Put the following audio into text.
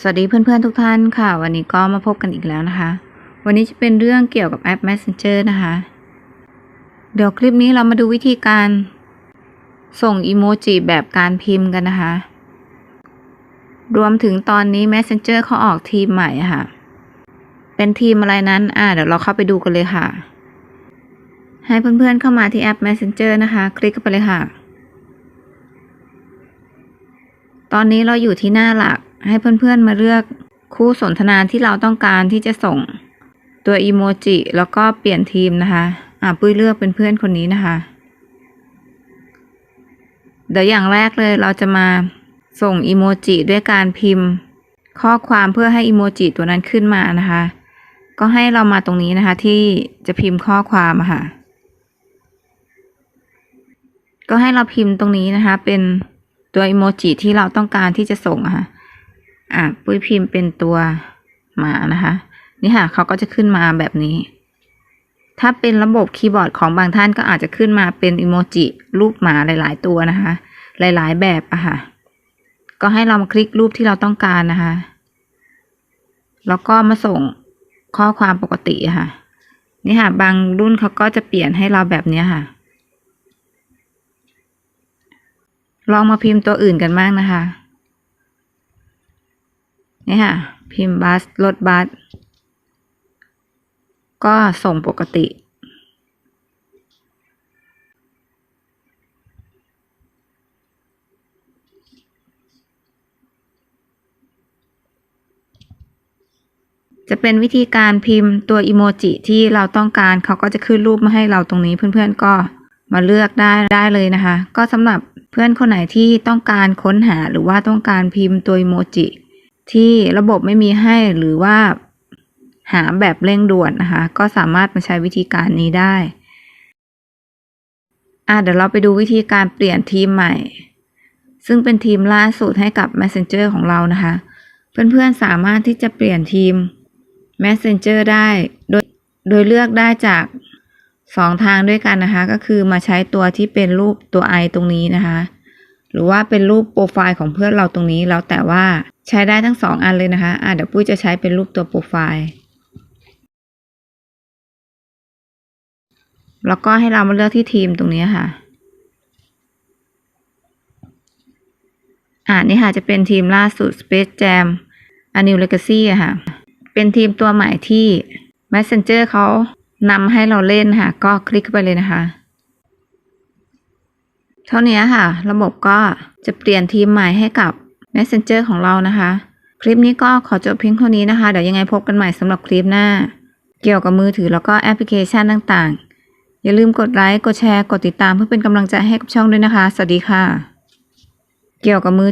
สวัสดีเพื่อนๆทุกท่านค่ะ วันนี้ก็มาพบกันอีกแล้วนะคะ วันนี้จะเป็นเรื่องเกี่ยวกับแอป Messenger นะคะ เดี๋ยวคลิปนี้เรามาดูวิธีการส่งอีโมจิแบบการพิมพ์กันนะคะ รวมถึงตอนนี้ Messenger เขาออกทีมใหม่ค่ะ เป็นทีมอะไรนั้น อ่าเดี๋ยวเราเข้าไปดูกันเลยค่ะ ให้เพื่อนๆเข้ามาที่แอป Messenger นะคะ คลิกเข้าไปเลยค่ะ ตอนนี้เราอยู่ที่หน้าหลัก ให้เพื่อนๆมาเลือกคู่สนทนาที่เราต้องการที่จะส่งตัวอีโมจิแล้วก็เปลี่ยนทีมนะคะอ่าปุ้ยเลือกเป็นเพื่อนคนนี้นะคะ เดี๋ยวอย่างแรกเลยเราจะมาส่งอีโมจิด้วยการพิมพ์ ข้อความเพื่อให้อีโมจิตัวนั้นขึ้นมานะคะ ก็ให้เรามาตรงนี้นะคะที่จะพิมพ์ข้อความค่ะ ก็ให้เราพิมพ์ตรงนี้นะคะ เป็นตัวอีโมจิที่เราต้องการที่จะส่งค่ะ อะปุ้ยพิมพ์เป็นตัวหมานะคะ นี่ค่ะเขาก็จะขึ้นมาแบบนี้ ถ้าเป็นระบบคีย์บอร์ดของบางท่านก็อาจจะขึ้นมาเป็นอีโมจิรูปหมาหลาย ๆ ตัวนะคะ หลาย ๆ แบบอะค่ะ ก็ให้เรามาคลิกรูปที่เราต้องการนะคะ แล้วก็มาส่งข้อความปกติอะค่ะ นี่ค่ะ บางรุ่นเขาก็จะเปลี่ยนให้เราแบบนี้ค่ะ ลองมาพิมพ์ตัวอื่นกันบ้างนะคะ นี่ค่ะ พิมพ์บัสรถบัสก็ส่งปกติ จะเป็นวิธีการพิมพ์ตัวอีโมจิที่เราต้องการเขาก็จะขึ้นรูปมาให้เราตรงนี้เพื่อนๆก็มาเลือกได้ได้เลยนะคะ ก็สำหรับเพื่อนคนไหนที่ต้องการค้นหาหรือว่าต้องการพิมพ์ตัวอีโมจิ ที่ระบบไม่มีให้หรือว่าหาแบบเร่งด่วนนะคะ ก็สามารถมาใช้วิธีการนี้ได้ อะเดี๋ยวเราไปดูวิธีการเปลี่ยนทีมใหม่ ซึ่งเป็นทีมล่าสุดให้กับ Messenger ของเรานะคะ เพื่อนๆสามารถที่จะเปลี่ยนทีม Messenger ได้โดยโดยเลือกได้จากสองทางด้วยกันนะคะ ก็คือมาใช้ตัวที่เป็นรูปตัว i ตรงนี้นะคะ หรือว่าเป็นรูปโปรไฟล์ของเพื่อนเราตรงนี้แล้วแต่ว่าใช้ได้ทั้งสองอันเลยนะคะอะเดี๋ยวปุ้ยจะใช้เป็นรูปตัวโปรไฟล์แล้วก็ให้เรามาเลือกที่ทีมตรงนี้ค่ะ อ่านี่ค่ะจะเป็นทีมล่าสุด Space Jam A New Legacy อะค่ะ เป็นทีมตัวใหม่ที่ Messenger เขานำให้เราเล่นค่ะ ก็คลิกเข้าไปเลยนะคะ เท่านี้ค่ะ ระบบก็จะเปลี่ยนทีมใหม่ให้กับ Messenger ของเรานะคะ คลิปนี้ก็ขอจบเพียงเท่านี้นะคะ เดี๋ยวยังไงพบกันใหม่สำหรับคลิปหน้า เกี่ยวกับมือถือแล้วก็แอปพลิเคชันต่างๆ อย่าลืมกดไลค์ กดแชร์ กดติดตามเพื่อเป็นกำลังใจให้กับช่องด้วยนะคะ สวัสดีค่ะ เกี่ยวกับมือ